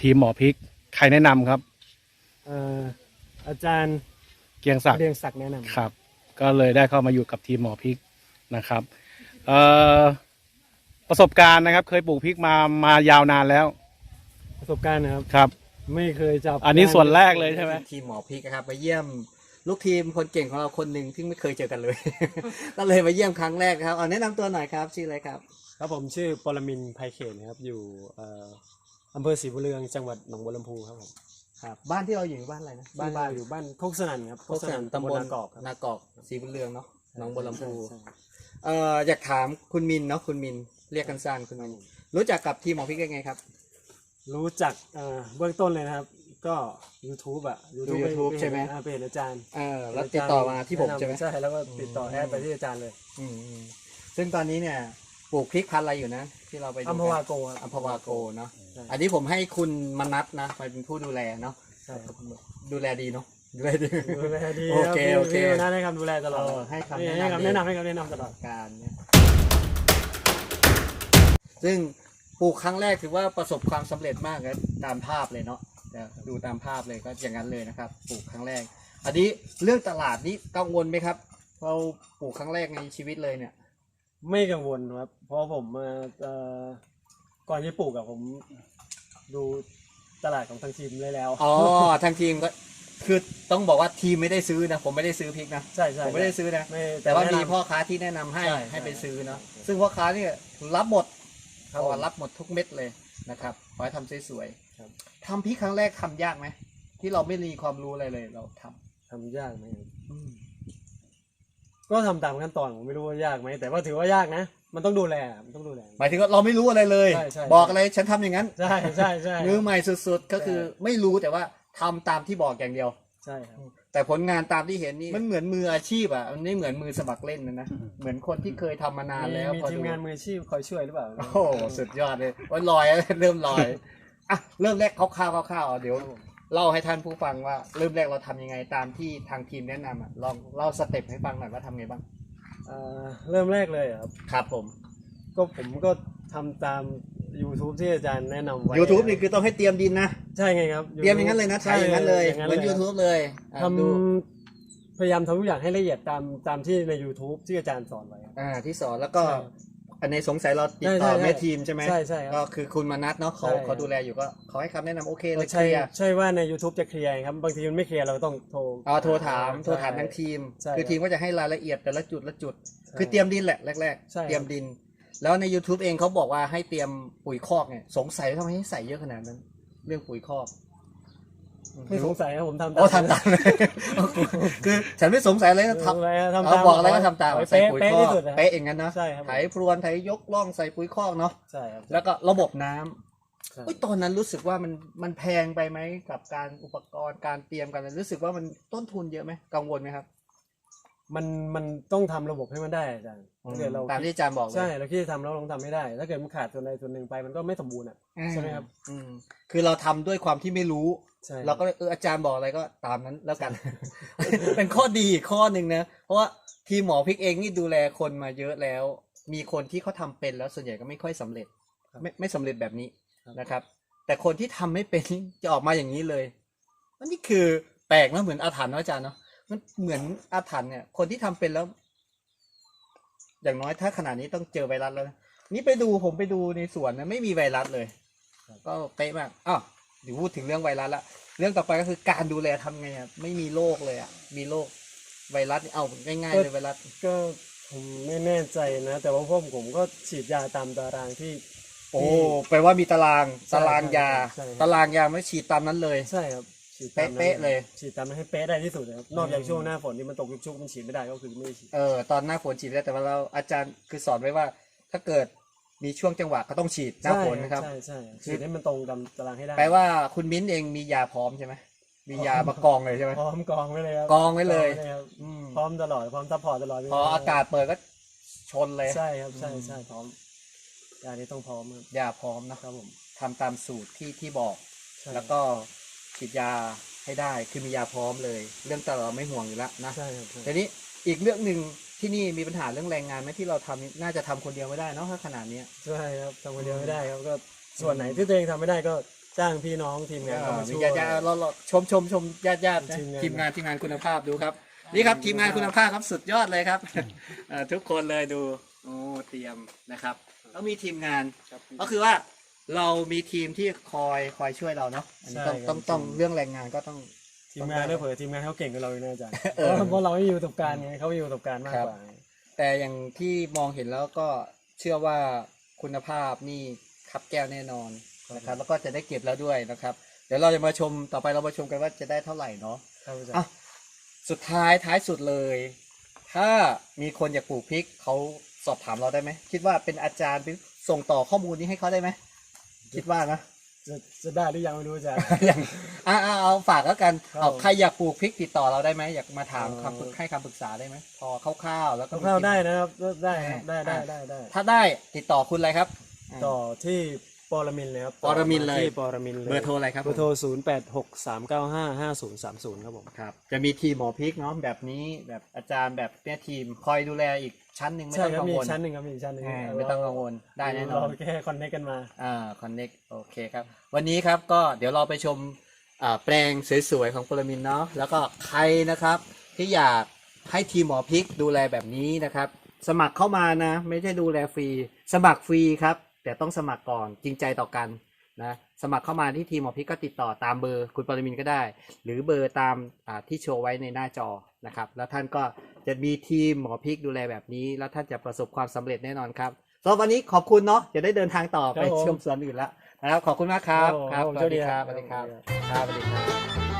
ทีมหมอพริกใครแนะนำครับ เอ่ออาจารย์เกียงศักดิ์เรียงศักดิ์แนะนำครับ ก็เลยได้เข้ามาอยู่กับทีมหมอพริกนะครับเอ่อประสบการณ์นะครับ เคยปลูกพริกมามายาวนานแล้วประสบการณ์นะครับ ครับ ไม่เคยจับอันนี้ส่วนแรกเลยใช่ไหมทีมหมอพริกนะครับมาเยี่ยมลูกทีมคนเก่งของเราคนหนึ่งที่ไม่เคยเจอกันเลย ก็เลยมาเยี่ยมครั้งแรกครับเอาแนะนำตัวหน่อยครับชื่ออะไรครับ ครับผมชื่อปรมินทร์ไพเขตนะครับอยู่เอ่อ อำเภอศรีบุญเรืองจังหวัดหนองบัวลำพูครับผมครับบ้านที่เราอยู่บ้านอะไรนะบ้านเราอยู่บ้านโคกสนันครับโคกสนันตำบลนากอกครับ นากอกศรีบุญเรืองเนาะหนองบัวลำพูใช่ครับเอ่ออยากถามคุณมินเนาะคุณมินเรียกกันสั้นคุณมินรู้จักกับทีมหมอพริกได้ไงครับ รู้จักเอ่อเบื้องต้นเลยนะครับ ก็ YouTube อะ ดู YouTube ใช่ไหม อ่าเพจอาจารย์เออแล้วติดต่อมาที่ผมใช่ไหมใช่แล้วก็ติดต่ออืมแอดไปที่อาจารย์เลย อืมอืมซึ่งตอนนี้เนี่ย ปลูกพริกพันธุ์อะไรอยู่นะ ที่เราไปดูอัมพวาโกครับอัมพวาโกเนาะใช่อันนี้ผมให้คุณมนัทนะไปเป็นผู้ดูแลเนาะใช่ครับดูแลดีเนาะดูแลดี ดูแลดีโอเครับโอเคพี่พี่นะให้คำดูแลตลอดเออให้คำนี่แนะนำ ให้คำแนะนำให้คำแนะนำตลอดการเนี่ยซึ่งปลูกครั้งแรกถือว่าประสบความสำเร็จมากนะตามภาพเลยเนาะแต่ดูตามภาพเลยก็อย่างนั้นเลยนะครับ ปลูกครั้งแรก อันนี้เรื่องตลาดนี้กังวลไหมครับ เราปลูกครั้งแรกในชีวิตเลยเนี่ย ไม่กังวลครับ เพราะผมเอ่อเอ่อก่อนที่ปลูกอะผมดูตลาดของทางทีมเลยแล้วอ๋อทางทีมก็คือต้องบอกว่าทีมไม่ได้ซื้อนะ ผมไม่ได้ซื้อพริกนะใช่ใช่ผมไม่ได้ซื้อนะไม่แต่ว่าแนะนำมีพ่อค้าที่แนะนำให้ใช่ให้ไปใช่ซื้อเนาะซึ่งพ่อค้าเนี่ยรับหมดครับเขาว่ารับหมดทุกเม็ดเลยนะครับขอให้ทำสวยครับๆทำพริกครั้งแรกทำยากไหมที่เราไม่มีความรู้อะไรเลยเราทำทำยากไหมครับ ก็ทำตามขั้นตอนผมไม่รู้ว่ายากไหมแต่ว่าถือว่ายากนะ มันต้องดูแลมันต้องดูแล หมายถึงว่าเราไม่รู้อะไรเลย ใช่ใช่ บอกอะไรฉันทำอย่างนั้นใช่ใช่ใช่ มือใหม่สุดๆ ก็คือใช่ ไม่รู้แต่ว่าทำตามที่บอกอย่างเดียว ใช่ครับแต่ผลงานตามที่เห็นนี่มันเหมือนมืออาชีพอะมันไม่เหมือนมือสมัครเล่นนะนะเหมือนคนที่เคยทำมานานแล้วมีพอทีมดูงานมืออาชีพคอยช่วยหรือเปล่า โอ้โหสุดยอดเลยวันลอย เริ่มลอยอะเริ่มแรกคร่าวๆคร่าวๆอะเดี๋ยว เล่าให้ท่านผู้ฟังว่าเริ่มแรกเราทำยังไงตามที่ทางทีมแนะนำอะลองเล่าสเต็ปให้ฟังหน่อยว่าทำไงบ้างเอ่อเริ่มแรกเลยเหรอครับ ครับผม ก็ผมก็ทำตาม YouTube ที่อาจารย์แนะนำไว้ YouTube นี่คือต้องให้เตรียมดินนะ ใช่ไงครับ เตรียมอย่างนั้นเลยนะถ่ายอย่างนั้นเลยใช่เหมือน YouTube เลยอะทดูำพยายามทำทุกอย่างให้ละเอียดตามตามที่ใน YouTube ที่อาจารย์สอนไว้ครับ อ่าที่สอนแล้วก็ใช่ อันในสงสัยเราติดใช่ต่อใช่แม่ทีมใช่ไหมใช่ใช่ครับก็คือคุณมนัทเนาะเขาใช่ เขาดูแลอยู่ก็เขาให้คำแนะนำโอเคเลก็ยเคใช่ลียร์ใช่ว่าใน YouTube จะเคลียร์ครับ บางทีมันไม่เคลียร์เราก็ต้องโทร อ๋อโทรถามใช่โทรถามทั้งทีม ใช่คือทีมก็จะให้รายละเอียดแต่ละจุดละจุด ใช่คือเตรียมดินแหละแรกใช่ ๆ เตรียมดิน แล้วใน YouTube เองเขาบอกว่าให้เตรียมปุ๋ยคอกเนี่ยสงสัยว่าทำไมให้ใส่เยอะขนาดนั้น เรื่องปุ๋ยคอก ไม่สงสัยครับผมทำอ๋อทำตามเลยคือฉันไม่สงสัยเลยนะทำทำอะไรทำเอาตามบอกอะไรก็ทำตามเป๊ะใส่ปุ๋ยเป๊ะคอที่กสุดนะเป๊ะอย่างนั้นเนาะใช่ครับไถพรวนไถยกล่องใส่ปุ๋ยคอกเนาะใช่ครับแล้วก็ระบบน้ำใช่เอ้ยตอนนั้นรู้สึกว่ามันมันแพงไปไหมกับการอุปกรณ์การเตรียมกันรู้สึกว่ามันต้นทุนเยอะไหมกังวลไหมครับ มันมันต้องทำระบบให้มันได้อาจารย์ถ้าเกิดเราตามที่อาจารย์บอกเลยใช่เราคิดจะทำเราลองทำให้ได้ ถ้าเกิดมันขาดส่วนใดส่วนหนึ่งไปมันก็ไม่สมบูรณ์อะ ใช่ไหมครับ อืมคือเราทำด้วยความที่ไม่รู้ ใช่เราก็เลยเอออาจารย์บอกอะไรก็ตามนั้นแล้วกัน เป็นข้อดีอีกข้อหนึ่งนะ เพราะว่าทีมหมอพริกเองนี่ดูแลคนมาเยอะแล้ว มีคนที่เขาทำเป็นแล้วส่วนใหญ่ก็ไม่ค่อยสำเร็จไม่ไม่สำเร็จแบบนี้นะครับ แต่คนที่ทำไม่เป็น จะออกมาอย่างนี้เลยอันนี้คือแปลกนะเหมือนอาถรรพ์เนอะอาจารย์เนาะ มันเหมือนอาถรรพ์เนี่ย คนที่ทำเป็นแล้ว อย่างน้อยถ้าขนาดนี้ต้องเจอไวรัสแล้วนะนี่ไปดูผมไปดูในสวนนะไม่มีไวรัสเลย ก็เป๊ะมากอ้าวเดี๋ยวพูดถึงเรื่องไวรัสละเรื่องต่อไปก็คือการดูแลทำไงอะไม่มีโรคเลยอะมีโรคไวรัสนี่เอาง่ายๆเลยไวรัสก็ผมไม่แน่ใจนะ แต่ว่าพวกผมก็ฉีดยาตามตารางที่ โอ้แปลว่ามีตารางใช่ตารางยาใช่ครับตารางยาไม่ฉีดตามนั้นเลยใช่ครับ ฉีดตามนั้นเป๊ะๆเลย ฉีดตามนั้นให้เป๊ะได้ที่สุดนะครับนอกจากช่วงหน้าฝนที่มันตกชุกๆมันฉีดไม่ได้ก็คือไม่ได้ฉีด เออตอนหน้าฝนฉีดได้แต่ว่าเราอาจารย์คือสอนไว้ว่า ถ้าเกิดมีช่วงจังหวะก็ต้องฉีดหน้าฝนนะครับ ใช่ใช่ฉีดให้มันตรงตามตารางให้ได้แปลว่าคุณมิ้นเองมียาพร้อมใช่ไหมมียามากองเลยใช่ไหม พร้อมกองไว้เลยครับกองไว้เลย กองครับอืมพร้อมตลอดพร้อมซัพพอร์ตตลอดพออากาศเปิดก็ชนเลยใช่ครับใช่ใช่พร้อมยานี้ต้องพร้อมครับยาพร้อมนะครับผมทำตามสูตรที่ที่บอก ใช่แล้วก็ ฉีดยาให้ได้ คือมียาพร้อมเลย เรื่องตลอดไม่ห่วงอยู่แล้วนะใช่ครับใช่ทีนี้อีกเรื่องหนึ่งที่นี่มีปัญหาเรื่องแรงงานไหมที่เราทำนี่น่าจะทำคนเดียวไม่ได้เนาะถ้าขนาดเนี้ยใช่ครับทำคนเดียวไม่ได้ครับก็ส่วนไหนที่ตัวเองทำไม่ได้ก็จ้างพี่น้องทีมงานเข้ามามีช่วยญาติญาติเราเราชมชมชมญาติญาตินะทีมงานทีมงานทีมงานคุณภาพดูครับ นี่ครับทีมงานคุณภาพครับสุดยอดเลยครับเอ่อทุกคนเลยดูโอ้เตรียมนะครับแล้วมีทีมงานก็คือว่า เรามีทีมที่คอยคอยช่วยเราเนาะอันนี้ต้องใช่ครับ ต้องต้องเรื่องแรงงานก็ต้อง ทีมงานเนี่ยเผื่อทีมงานเขาเก่งกว่าเราอีกนะอาจารย์เออ เพราะเราไม่มีประสบการณ์ไงเขามีประสบการณ์มากครับกว่า แต่อย่างที่มองเห็นแล้วก็เชื่อว่าคุณภาพนี่ขับแก้วแน่นอนนะครับ แล้วก็จะได้เก็บแล้วด้วยนะครับ เดี๋ยวเราจะมาชมต่อไปเรามาชมกันว่าจะได้เท่าไหร่เนาะ ครับอาจารอะ ย์สุดท้ายท้ายสุดเลย ถ้ามีคนอยากปลูกพริกเขาสอบถามเราได้ไหมคิดว่าเป็นอาจารย์ไปส่งต่อข้อมูลนี้ให้เขาได้ไหม คิดว่านะ จะจะได้หรือยังไม่รู้อาจารย์ อย่างอ่าเอาฝากแล้วกันครับเอาใครอยากปลูกพริกติดต่อเราได้ไหมอยากมาถามเอ่อ คำปรึกให้คำปรึกษาได้ไหมพอคร่าวๆแล้วก็ เข้ามีๆได้นะครับได้ครับได้ได้อ่าได้ได้ถ้าได้ติดต่อคุณอะไรครับ ต่อที่ปรมินทร์เลยครับปรมินทร์เลย ที่ปรมินทร์เลยเบอร์โทรอะไรครับเบอร์โทรศูนย์แปดหกสามเก้าห้าห้าศูนย์สามศูนย์ครับผม ครับ จะมีทีมหมอพริกเนาะแบบนี้แบบอาจารย์แบบเนี่ยทีมคอยดูแลอีก ชั้นหนึ่งไม่ใช่ต้องครับกังมีวอีลกชั้นหนึ่งครับมีอีกชั้นหนึ่งอ่าไม่ต้องกังวลได้แน่นอน เราแค่คอนเนคกันมา อ่าคอนเน็กโอเคครับ วันนี้ครับก็เดี๋ยวเราไปชมอ่าแปลงสวยๆ ของปรมินทร์เนาะแล้วก็ใครนะครับ ที่อยากให้ทีมหมอพริกดูแลแบบนี้นะครับ สมัครเข้ามานะ ไม่ใช่ดูแลฟรี สมัครฟรีครับ แต่ต้องสมัครก่อนจริงใจต่อกัน นะสมัครเข้ามาที่ทีมหมอพริกก็ติดต่อตามเบอร์คุณปรมินทร์ก็ได้ หรือเบอร์ตามอ่าที่โชว์ไว้ในหน้าจอนะครับแล้วท่านก็จะมีทีมหมอพริกดูแลแบบนี้ แล้วท่านจะประสบความสำเร็จแน่นอนครับสำหรับวันนี้ขอบคุณเนาะจะได้เดินทางต่อไปครับผมชมสวนอื่นแล้วนะครับขอบคุณมากครับครับผมสวัสดีโชคดีคครัรับบสวัสดีครับครับสวัสดีครับ